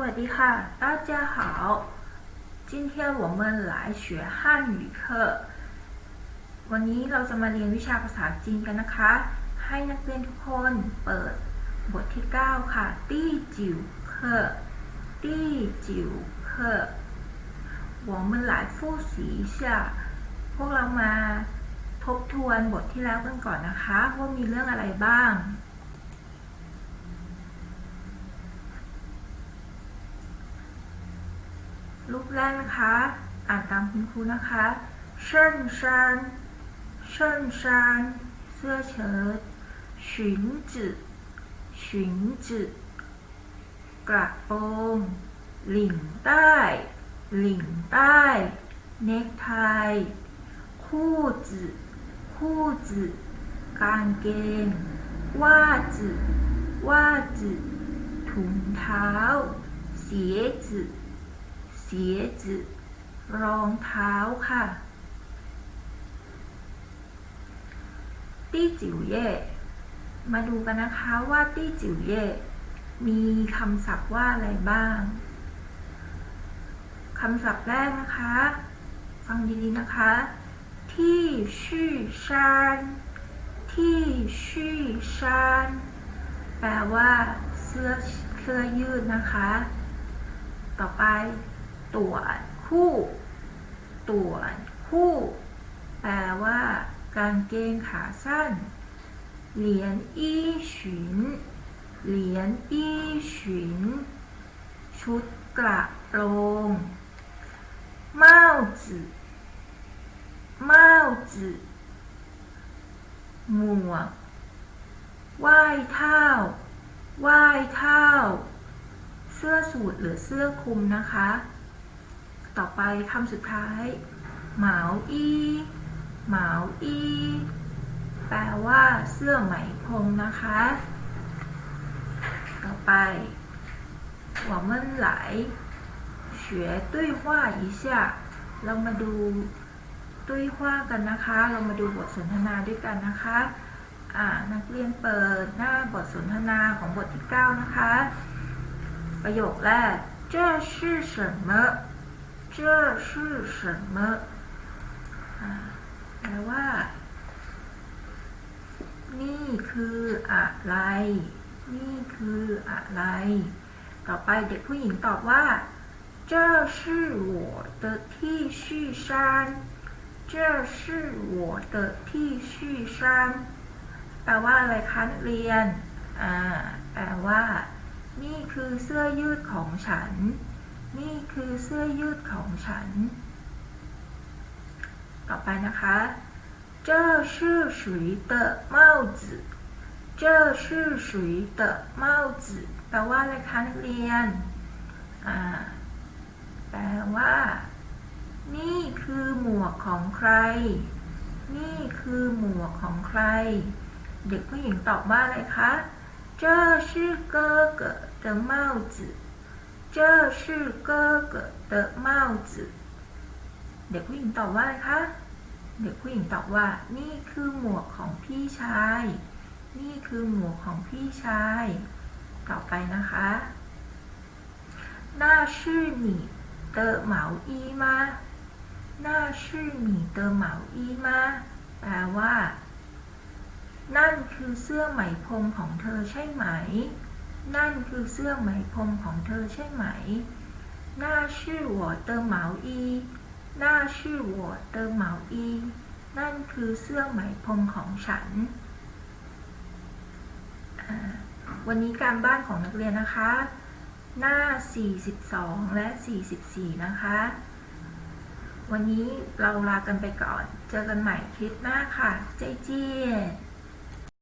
วัสดีค่ะ大家好今天我们来学汉语课วันนี้เราจะมาเรียนวิชาภาษาจีนกันนะคะ ให้นักเรียนทุกคนเปิดบทที่ 9 ค่ะตี้จิ๋วเคอตี้จิ๋วเคอ我们来复习一下พวกเรามาทบทวนบทที่แล้วกันก่อนนะคะว่ามีเรื่องอะไรบ้าง รูปแรกนะคะ อ่านตามคุณครูนะคะเชิญชานเชิญชานเสื้อเชิ้ตฉุนจืฉุนจืกระโปรงหลิงใต้ หลิงใต้ เนคไทคู่จืคู่จืกางเกงว่าจืว่าจืถุงเท้าเสียจื เสียจืรองเท้าค่ะตี้จิ๋วเย่มาดูกันนะคะว่าตี้จิ๋วเย่มีคำศัพท์ว่าอะไรบ้างคำศัพท์แรกนะคะ ฟังดีๆนะคะ ที่ชื่อชานที่ชื่อชานแปลว่าเสื้อเสื้อยืดนะคะ ตรวจคู่ ตรวจคู่ แปลว่า กางเกงขาสั้น เหรียญอี้ฉิน เหรียญอี้ฉิน ชุดกระโปรงเมาจือเมาจือหมวกว่ายเท้าว่ายเท้า เสื้อสูทหรือเสื้อคลุมนะคะ ต่อไปคำสุดท้าย เหมาอีเหมาอีแปลว่าเสื้อไหมพรมนะคะ ต่อไป我们来学对话一下เรามาดู对话กันนะคะ เรามาดูบทสนทนาด้วยกันนะคะ อ่า นักเรียนเปิดหน้าบทสนทนาของบทที่ 9 นะคะ ประโยคแรก这是什么 这是什么อ่าแปลว่า นี่คืออะไร นี่คืออะไร ต่อไปเด็กผู้หญิงตอบว่า这是我的 T 恤衫这是我的 T 恤衫แปลว่าอะไรคะนักเรียน อ่า แปลว่า นี่คือเสื้อยืดของฉัน นี่คือเสื้อยืดของฉัน ต่อไปนะคะ这是谁的帽子这是谁的帽子แปลว่าอะไรคะนักเรียน อ่า แปลว่า นี่คือหมวกของใคร นี่คือหมวกของใคร เด็กผู้หญิงตอบว่าอะไรคะ这是哥哥的帽子 这是哥哥的帽子เด็กผู้หญิงตอบว่าอะไรคะ เด็กผู้หญิงตอบว่า นี่คือหมวกของพี่ชาย นี่คือหมวกของพี่ชาย ต่อไปนะคะ那是你的毛衣吗那是你的毛衣吗แปลว่า นั่นคือเสื้อไหมพรมของเธอใช่ไหม นั่นคือเสื้อไหมพรมของเธอใช่ไหม หน้าชื่อหัวเติมเหมาอี หน้าชื่อหัวเติมเหมาอี นั่นคือเสื้อไหมพรมของฉัน วันนี้การบ้านของนักเรียนนะคะ หน้า 42 และ 44 นะคะ วันนี้เราลากันไปก่อน เจอกันใหม่คลิปหน้าค่ะ เจ๊เจี๊ย